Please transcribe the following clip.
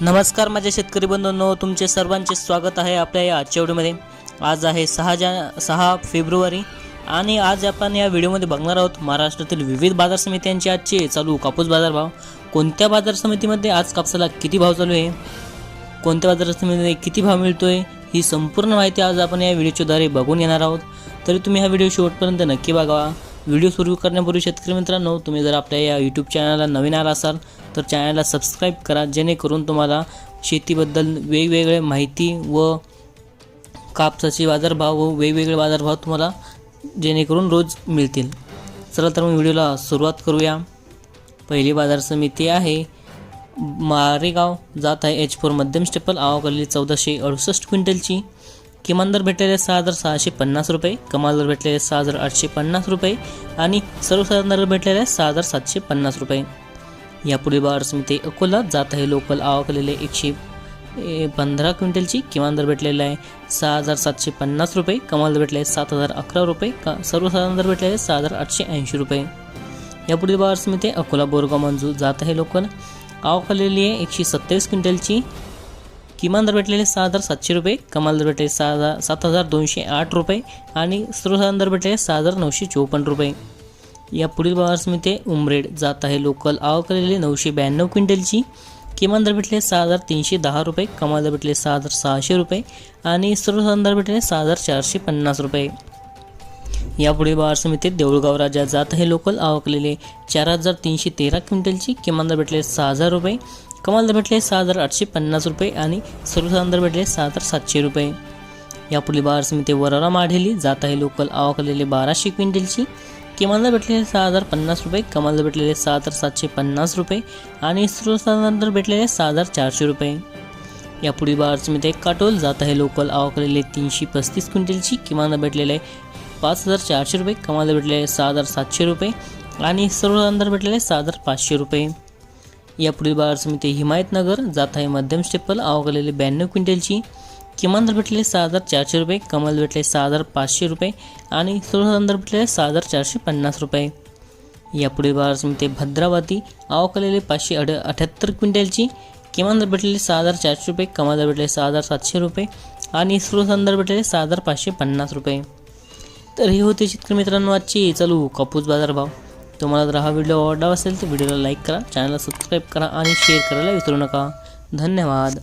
नमस्कार माझ्या शेतकरी बंधूंनो तुमचे सर्वांचे स्वागत आहे आपल्या या आजच्या व्हिडिओमध्ये. आज आहे सहा जा सहा फेब्रुवारी आणि आज आपण या व्हिडिओमध्ये बघणार आहोत महाराष्ट्रातील विविध बाजार समित्यांचे आजचे चालू कापूस बाजार भाव कोणत्या बाजार समितीमध्ये आज कापसाला किती भाव चालू आहे? कोणत्या बाजार समितीमध्ये किती भाव मिळतो आहे ही संपूर्ण माहिती आज आपण या व्हिडिओच्याद्वारे बघून येणार आहोत. तरी तुम्ही हा व्हिडिओ शेवटपर्यंत नक्की बघावा व्हिडिओ सुरू करण्यापूर्वी शेतकरी मित्रांनो तुम्ही जर आपल्या या यूट्यूब चॅनलला नवीन आला असाल तर चॅनलला सबस्क्राईब करा जेणेकरून तुम्हाला शेतीबद्दल वेगवेगळे माहिती व कापसाचे बाजारभाव व वेगवेगळे बाजारभाव तुम्हाला जेणेकरून रोज मिळतील. चला तर मग व्हिडिओला सुरुवात करूया. पहिली बाजार समिती आहे. मारेगाव जात आहे एच फोर मध्यम स्टेपल आवाकडली चौदाशे अडुसष्ट क्विंटलची. किमान दर भेटलेले सहा हजार सहाशे पन्नास रुपये कमाल दर भेटलेले सहा हजार आठशे पन्नास रुपये आणि सर्वसाधारण दर भेटलेले सहा हजार सातशे पन्नास रुपये. यापुढे बाजार समिती अकोला जात आहे. लोकल आवाकलेले एकशे पंधरा क्विंटलची. किमान दर भेटलेला आहे सहा हजार सातशे पन्नास रुपये कमाल दर भेटले सात हजार अकरा रुपये का सर्वसाधारण दर भेटलेले सहा हजार आठशे ऐंशी रुपये. यापुढील बाजार समिती अकोला बोरगाव मंजू जात आहे. लोकल आवाकलेली आहे एकशे सत्तावीस क्विंटलची. किमान दर भेटलेले सहा हजार सातशे रुपये कमाल दर भेटलेले सहा हजार सात हजार दोनशे आठ रुपये आणि सर्वसाधारण दर भेटलेले सहा हजार नऊशे चोपन्न रुपये. या पुढील बाजार समिती उमरेड जात आहे. लोकल आवाकलेले नऊशे ब्याण्णव क्विंटलची किमान दर भेटले सहा हजार तीनशे दहा रुपये कमाल दर भेटले सहा हजार सहाशे रुपये आणि सर्वसाधारण दर भेटले सहा हजार चारशे पन्नास रुपये. यापुढे बाजार समितीत देऊळगाव राजा जात आहे लोकल आवकलेले चार हजार तीनशे तेरा क्विंटलची किमान दर भेटले सहा हजार रुपये. कमाल दर भेटले सहा हजार आठशे पन्नास रुपये आणि सर्वसाधारण दर भेटले सहा हजार सातशे रुपये. यापुढे बाजार समिती वरारा माढेली जात आहे लोकल आवकलेले बाराशे क्विंटलची. किमान दर भेटलेले सहा हजार पन्नास रुपये कमाल दर भेटलेले सहा हजार सातशे पन्नास रुपये आणि सर्वसाधारण दर भेटलेले सहा हजार चारशे रुपये. यापुढील बाजार समिती काटोल जात आहे लोकल आवकलेले तीनशे पस्तीस क्विंटलची किमानदर भेटलेले पाच हजार चारशे रुपये कमाल भेटले भेटलेले सहा हजार सातशे रुपये आणि सर्वसाधारण भेटलेले सहा हजार पाचशे रुपये. यापुढील बाजार समिती हिमायतनगर जात आहे मध्यम स्टेपल आवकलेली ब्याण्णव क्विंटलची. किमान दर भेटलेले सहा हजार चारशे रुपये कमाल भेटले सहा हजार पाचशे रुपये आणि सर्वसाधारण दर भेटलेले सहा हजार चारशे पन्नास रुपये. यापुढील बाजार समिती भद्रावती आवकलेले पाचशे अड अठ्याहत्तर क्विंटलची. किमान दर भेटलेले सहा हजार चारशे रुपये कमाल दर भेटले सहा हजार सातशे रुपये आणि सर्वसाधारण दर भेटलेले सहा हजार पाचशे पन्नास रुपये. तर हे होते शेतकरी मित्रांनो आजची. चालू कापूस बाजार भाव. तुम्हाला जर हा व्हिडिओ आवडला असेल तर व्हिडिओला लाईक करा चॅनलला सबस्क्राईब करा आणि शेअर करायला विसरू नका. धन्यवाद.